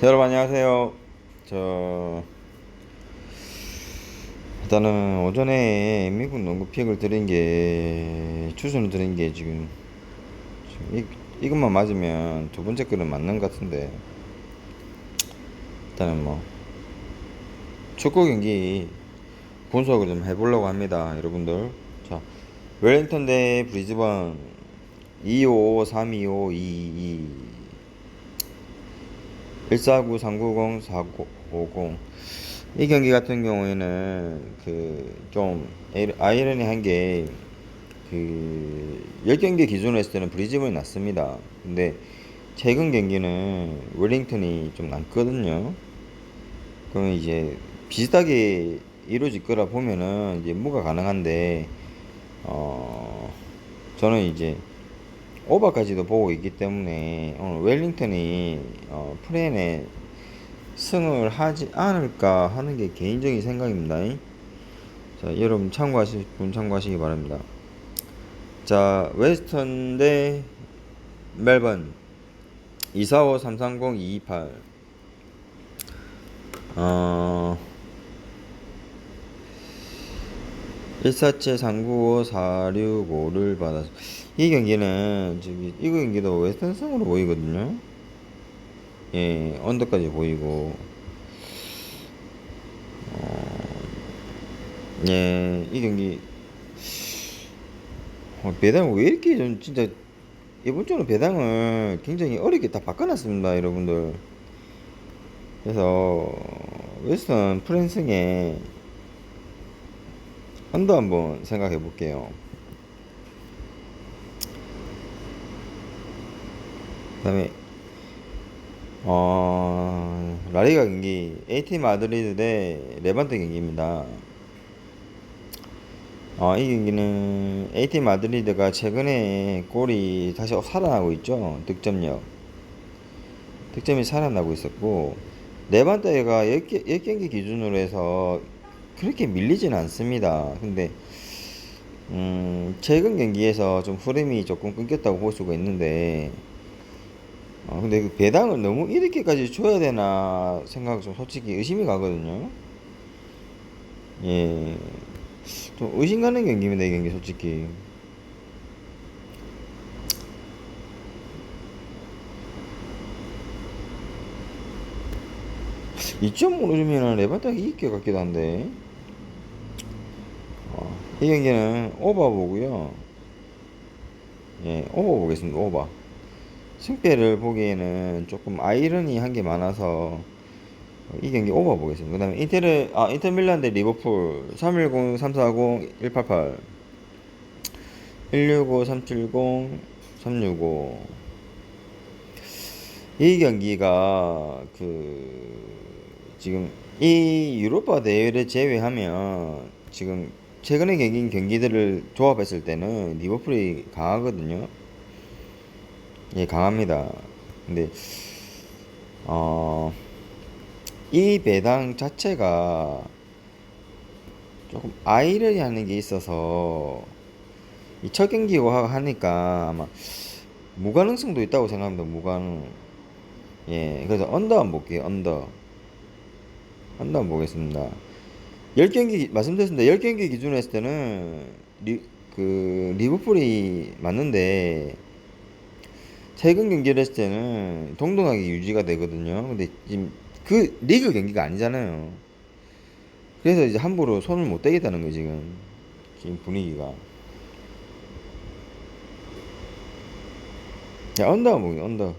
여러분 안녕하세요. 저 일단은 오전에 미국 농구 픽을 드린 게 추천을 드린 게 지금, 지금 이, 이것만 맞으면 두 번째 거는 맞는 것 같은데 일단은 뭐 축구 경기 분석을 좀 해보려고 합니다, 여러분들. 자, 웰링턴 대 브리즈번 255 325 22 149 390 450 이 경기 같은 경우에는 그 좀 아이러니한 게 그 10경기 기준으로 했을 때는 브리즈번이 낫습니다. 근데 최근 경기는 웰링턴이 좀 낫거든요. 그러면 이제 비슷하게 이루어질 거라 보면은 이제 무가 가능한데 어 저는 이제 오버까지도 보고 있기 때문에 오늘 웰링턴이 어, 프레인에 승을 하지 않을까 하는 게 개인적인 생각입니다. 자, 여러분 참고하실 분 참고하시기 바랍니다. 자, 웨스턴 대 멜번 245 330 228 어 147 395 465를 받아서 이 경기는 저기 이 경기도 웨스턴성으로 보이거든요. 예, 언더까지 보이고 어, 예, 이 경기 어, 배당 왜 이렇게 좀 진짜 이번 주는 배당을 굉장히 어렵게 다 바꿔놨습니다, 여러분들. 그래서 웨스턴 프랜승에 언더 한번 생각해 볼게요. 그다음에 어 라리가 경기 AT 마드리드 대 레반테 경기입니다. 어, 이 경기는 AT 마드리드가 최근에 골이 다시 살아나고 있죠. 득점력. 득점이 살아나고 있었고 레반테가 10개, 10경기 기준으로 해서 그렇게 밀리진 않습니다. 근데 음, 최근 경기에서 좀 흐름이 조금 끊겼다고 볼 수가 있는데 어, 근데 그 배당을 너무 이렇게까지 줘야 되나 생각 좀 솔직히 의심이 가거든요. 예. 좀 의심 가는 경기입니다, 이 경기 솔직히. 이점 모르면은 레바딱이 이길 것 같기도 한데. 어, 이 경기는 오버 보고요. 예, 오버 보겠습니다, 오버. 승패를 보기에는 조금 아이러니한 게 많아서 이 경기 오버 보겠습니다. 그 다음에 인테르, 아, 인터 밀란 대 리버풀 310, 340, 188 165, 370, 365. 이 경기가 그 지금 이 유로파 대회를 제외하면 지금 최근에 경기 경기들을 조합했을 때는 리버풀이 강하거든요. 예, 강합니다. 근데 어, 이 배당 자체가 조금 아이러니하는 게 있어서 이 첫 경기고 하니까 아마 무가능성도 있다고 생각합니다. 무가능. 예, 그래서 언더 한번 볼게요. 언더. 언더 한번 보겠습니다. 10경기 말씀드렸습니다. 10경기 기준으로 했을 때는 리, 그 리버풀이 맞는데 최근 경기를 했을 때는 동등하게 유지가 되거든요. 근데 지금 그 리그 경기가 아니잖아요. 그래서 이제 함부로 손을 못 대겠다는 거예요, 지금. 지금 분위기가. 자, 언더 보기, 언더.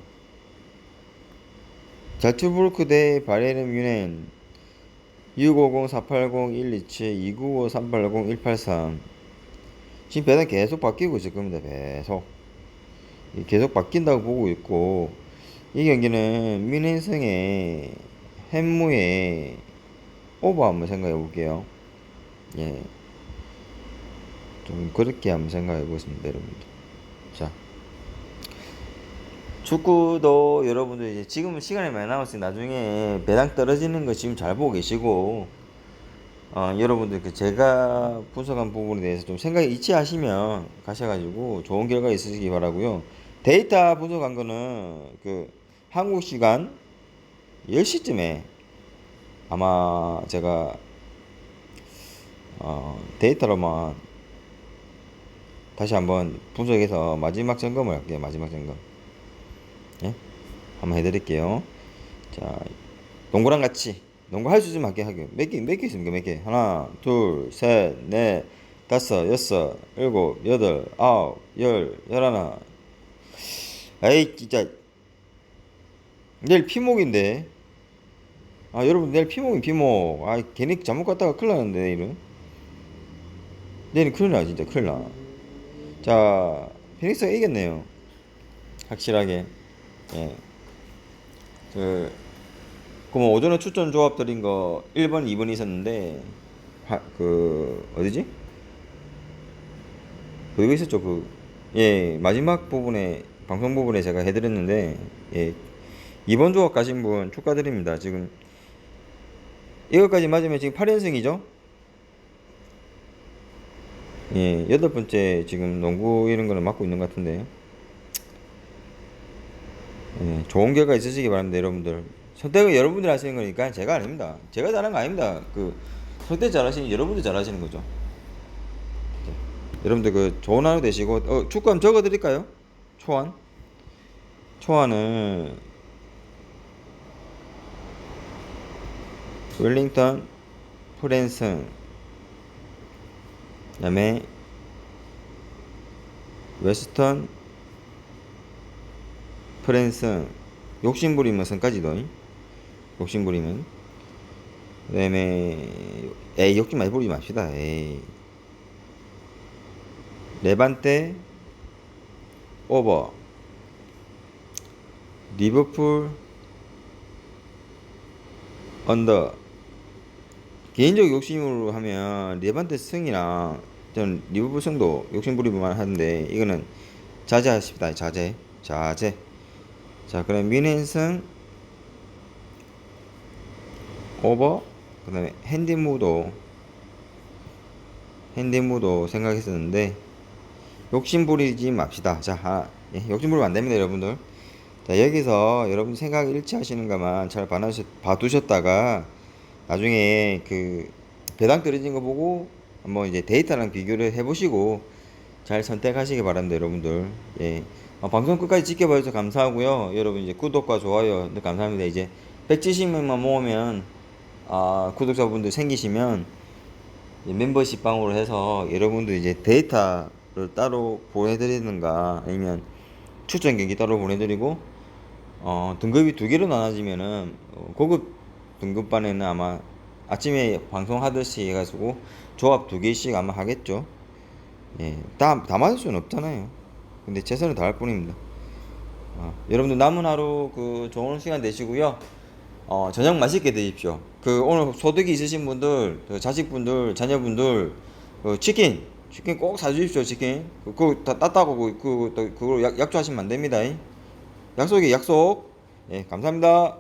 자투브르크 대 바레르 뮌헨 650 480 127 295 380 183 지금 배당 계속 바뀌고 있을 겁니다, 계속. 계속 바뀐다고 보고 있고 이 경기는 민hen성의 햄무의 오버 한번 생각해 볼게요. 예. 좀 그렇게 한번 생각해 보겠습니다, 여러분들. 자. 축구도 여러분들 이제 지금은 시간이 많이 남았으니 나중에 배당 떨어지는 거 지금 잘 보고 계시고 어, 여러분들 그 제가 분석한 부분에 대해서 좀 생각이 이치하시면 가셔가지고 좋은 결과 있으시기 바라고요. 데이터 분석한 거는 그 한국 시간 10시쯤에 아마 제가 어, 데이터로만 다시 한번 분석해서 마지막 점검을 할게요. 마지막 점검. 예? 한번 해드릴게요. 자, 농구랑 같이 농구 할 수 있으면 할게 하게. 몇 개, 몇 개 있습니까? 몇 개? 하나, 둘, 셋, 넷, 다섯, 여섯, 일곱, 여덟, 아홉, 열, 열하나. 에이, 진짜. 내일 피목인데. 아, 여러분, 내일 피목인 피목. 아, 괜히 잘못 갔다가 큰일 나는데, 내일은. 내일은 큰일 나, 진짜 큰일 나. 자, 피닉스가 이겼네요. 확실하게. 예. 그, 그럼 오전에 추천 조합 드린 거 1번, 2번 있었는데, 하, 그, 어디지? 그거 있었죠, 그, 예, 마지막 부분에, 방송 부분에 제가 해 드렸는데, 예, 2번 조합 가신 분 축하드립니다. 지금, 이것까지 맞으면 지금 8연승이죠? 예, 여덟 번째 지금 농구 이런 거는 맡고 있는 것 같은데. 예, 좋은 결과 있으시기 바랍니다, 여러분들. 선택은 여러분들이 하시는 거니까 제가 아닙니다. 제가 잘한 거 아닙니다. 그 선택 잘하시는 여러분들 잘하시는 거죠. 자, 여러분들 그 좋은 하루 되시고 어, 축구 한번 적어 드릴까요? 초안. 초안은 웰링턴 프랜슨 그다음에 웨스턴 프랜슨 욕심부리면 선까지도 욕심부리면 그다음에 에이 욕심 많이 부리지 맙시다 에이. 레반테 오버. 리버풀 언더. 개인적 욕심으로 하면 레반테 승이랑 저는 리버풀 승도 욕심 부리기만 하는데 이거는 자제하십니다 자제. 자제 자 그럼 뮌헨승 오버 그 다음에 핸디무도 핸디무도 생각했었는데 욕심 부리지 맙시다. 자 하나 예, 욕심 부리면 안 됩니다 여러분들. 자 여기서 여러분 생각 일치하시는 것만 잘 봐두셨, 봐두셨다가 나중에 그 배당 떨어진 거 보고 한번 이제 데이터랑 비교를 해보시고 잘 선택하시기 바랍니다 여러분들. 예 어, 방송 끝까지 지켜봐주셔서 감사하고요 여러분 이제 구독과 좋아요 네, 감사합니다 이제 170명만 모으면 아 구독자분들 생기시면 멤버십 방으로 해서 여러분들 이제 데이터를 따로 보내드리는가 아니면 추천 경기 따로 보내드리고 어 등급이 두 개로 나눠지면은 어, 고급 등급반에는 아마 아침에 방송하듯이 해가지고 조합 두 개씩 아마 하겠죠. 예, 다, 다 맞을 수는 없잖아요. 근데 최선을 다할 뿐입니다. 어, 여러분들 남은 하루 그 좋은 시간 되시고요. 어, 저녁 맛있게 드십시오. 그 오늘 소득이 있으신 분들, 그 자식분들, 자녀분들, 그 치킨, 치킨 꼭 사주십시오. 치킨. 그, 그거 다 땄다고 그, 그, 또 그걸 약, 약조하시면 안 됩니다. 약속이 약속. 예, 감사합니다.